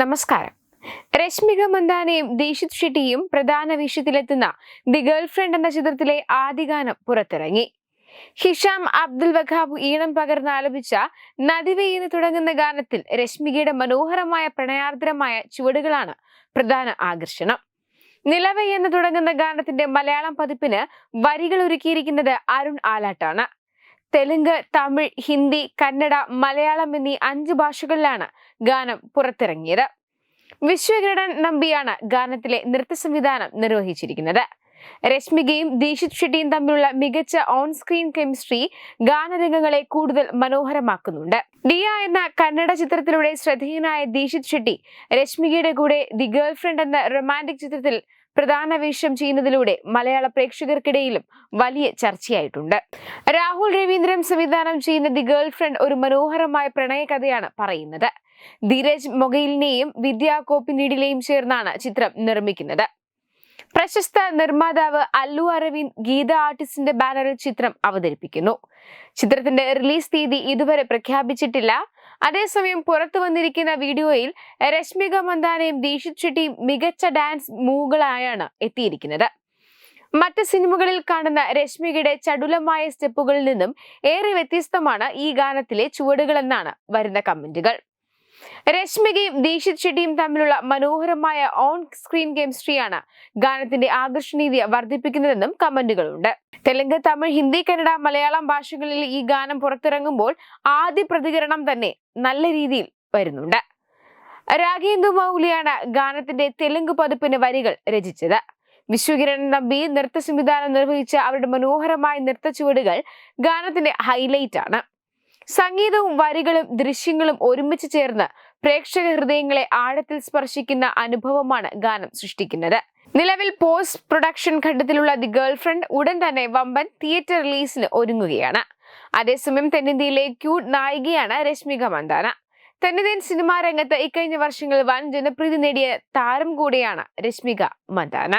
നമസ്കാരം. രശ്മിക മന്ദാനയും ദീക്ഷിത് ഷെട്ടിയും പ്രധാന വിഷയത്തിലെത്തുന്ന the girlfriend എന്ന ചിത്രത്തിലെ ആദ്യ ഗാനം പുറത്തിറങ്ങി. ഹിഷാം അബ്ദുൽ വഖാബ് ഈണം പകർന്ന് ആലപിച്ച നദിവെയ്യെന്ന് തുടങ്ങുന്ന ഗാനത്തിൽ രശ്മികയുടെ മനോഹരമായ പ്രണയാർദ്രമായ ചുവടുകളാണ് പ്രധാന ആകർഷണം. നിലവെ എന്ന് തുടങ്ങുന്ന ഗാനത്തിന്റെ മലയാളം പതിപ്പിന് വരികൾ ഒരുക്കിയിരിക്കുന്നത് അരുൺ ആലാട്ടാണ്. തെലുങ്ക് തമിഴ് ഹിന്ദി കന്നഡ മലയാളം എന്നീ അഞ്ച് ഭാഷകളിലാണ് ഗാനം പുറത്തിറങ്ങിയത്. വിശ്വകിരണൻ നമ്പിയാണ് ഗാനത്തിലെ നൃത്ത സംവിധാനം നിർവഹിച്ചിരിക്കുന്നത്. രശ്മികയും ദീക്ഷിത് ഷെട്ടിയും തമ്മിലുള്ള മികച്ച ഓൺ സ്ക്രീൻ കെമിസ്ട്രി ഗാനരംഗങ്ങളെ കൂടുതൽ മനോഹരമാക്കുന്നുണ്ട്. ഡിയ എന്ന കന്നഡ ചിത്രത്തിലൂടെ ശ്രദ്ധേയനായ ദീക്ഷിത് ഷെട്ടി രശ്മികയുടെ കൂടെ ദി ഗേൾ ഫ്രണ്ട് എന്ന റൊമാന്റിക് ചിത്രത്തിൽ പ്രധാന വേഷം ചെയ്യുന്നതിലൂടെ മലയാള പ്രേക്ഷകർക്കിടയിലും വലിയ ചർച്ചയായിട്ടുണ്ട്. രാഹുൽ രവീന്ദ്രൻ സംവിധാനം ചെയ്യുന്ന ദി ഗേൾ ഫ്രണ്ട് ഒരു മനോഹരമായ പ്രണയകഥയാണ് പറയുന്നത്. ധീരജ് മൊഗൈലിനെയും വിദ്യാ കോപ്പിനീഡിലെയും ചേർന്നാണ് ചിത്രം നിർമ്മിക്കുന്നത്. പ്രശസ്ത നിർമ്മാതാവ് അല്ലു അരവിന്ദ് ഗീത ആർട്ടിസ്റ്റിന്റെ ബാനറിൽ ചിത്രം അവതരിപ്പിക്കുന്നു. ചിത്രത്തിന്റെ റിലീസ് തീയതി ഇതുവരെ പ്രഖ്യാപിച്ചിട്ടില്ല. അതേസമയം പുറത്തു വന്നിരിക്കുന്ന വീഡിയോയിൽ രശ്മിക മന്ദാനയും ദീക്ഷിത് ഷെട്ടിയും മികച്ച ഡാൻസ് മൂവുകളായാണ് എത്തിയിരിക്കുന്നത്. മറ്റ് സിനിമകളിൽ കാണുന്ന രശ്മികയുടെ ചടുലമായ സ്റ്റെപ്പുകളിൽ നിന്നും ഏറെ വ്യത്യസ്തമാണ് ഈ ഗാനത്തിലെ ചുവടുകളെന്നാണ് വരുന്ന കമന്റുകൾ. രശ്മികയും ദീക്ഷിത് ഷെട്ടിയും തമ്മിലുള്ള മനോഹരമായ ഓൺ സ്ക്രീൻ കെമിസ്ട്രിയാണ് ഗാനത്തിന്റെ ആകർഷണീയത വർദ്ധിപ്പിക്കുന്നതെന്നും കമന്റുകളുണ്ട്. തെലുങ്ക് തമിഴ് ഹിന്ദി കന്നഡ മലയാളം ഭാഷകളിൽ ഈ ഗാനം പുറത്തിറങ്ങുമ്പോൾ ആദ്യ പ്രതികരണം തന്നെ നല്ല രീതിയിൽ വരുന്നുണ്ട്. രാഗേന്ദു മൗലിയാണ് ഗാനത്തിന്റെ തെലുങ്ക് പതിപ്പിന് വരികൾ രചിച്ചത്. വിശ്വകിരൺ നമ്പി നൃത്ത സംവിധാനം നിർവഹിച്ച അവരുടെ മനോഹരമായ നൃത്ത ചുവടുകൾ ഗാനത്തിന്റെ ഹൈലൈറ്റ് ആണ്. സംഗീതവും വരികളും ദൃശ്യങ്ങളും ഒരുമിച്ച് ചേർന്ന് പ്രേക്ഷക ഹൃദയങ്ങളെ ആഴത്തിൽ സ്പർശിക്കുന്ന അനുഭവമാണ് ഗാനം സൃഷ്ടിക്കുന്നത്. നിലവിൽ പോസ്റ്റ് പ്രൊഡക്ഷൻ ഘട്ടത്തിലുള്ള ദി ഗേൾഫ്രണ്ട് ഉടൻ തന്നെ വമ്പൻ തിയേറ്റർ റിലീസിന് ഒരുങ്ങുകയാണ്. അതേസമയം തെന്നിന്ത്യയിലെ ക്യൂട്ട് നായികയാണ് രശ്മിക മന്ദാന. തെന്നിന്ത്യൻ സിനിമാ രംഗത്ത് ഇക്കഴിഞ്ഞ വർഷങ്ങളിൽ വൻ ജനപ്രീതി നേടിയ താരം കൂടിയാണ് രശ്മിക മന്ദാന.